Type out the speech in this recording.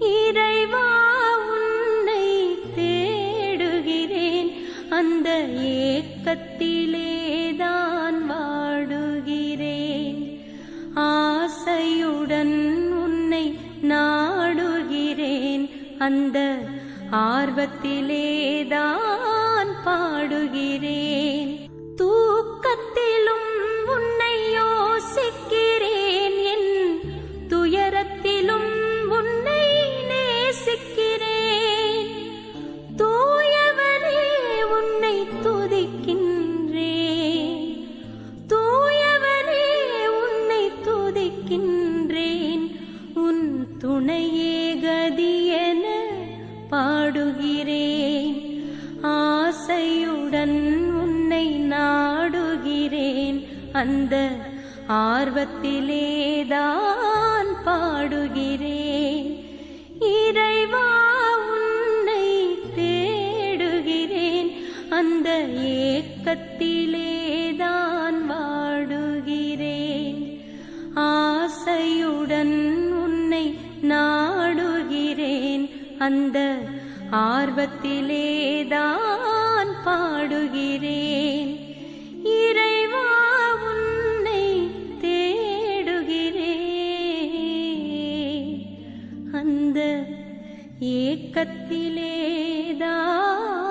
இறைவா உன்னை தேடுகிறேன். அந்த ஏக்கத்திலேதான் வாடுகிறேன். ஆசையுடன் உன்னை நாடுகிறேன். அந்த ஆர்வத்திலேதான் பாடுகிறேன். துணையே கதியென பாடுகிறேன். ஆசையுடன் உன்னை நாடுகிறேன். அந்த ஆர்வத்திலேதான் பாடுகிறேன். இறைவா உன்னை தேடுகிறேன். அந்த ஏக்கத்திலே அந்த ஆர்வத்திலேதான் பாடுகிறேன். இறைவா உன்னை தேடுகிறேன். அந்த ஏக்கத்திலேதான்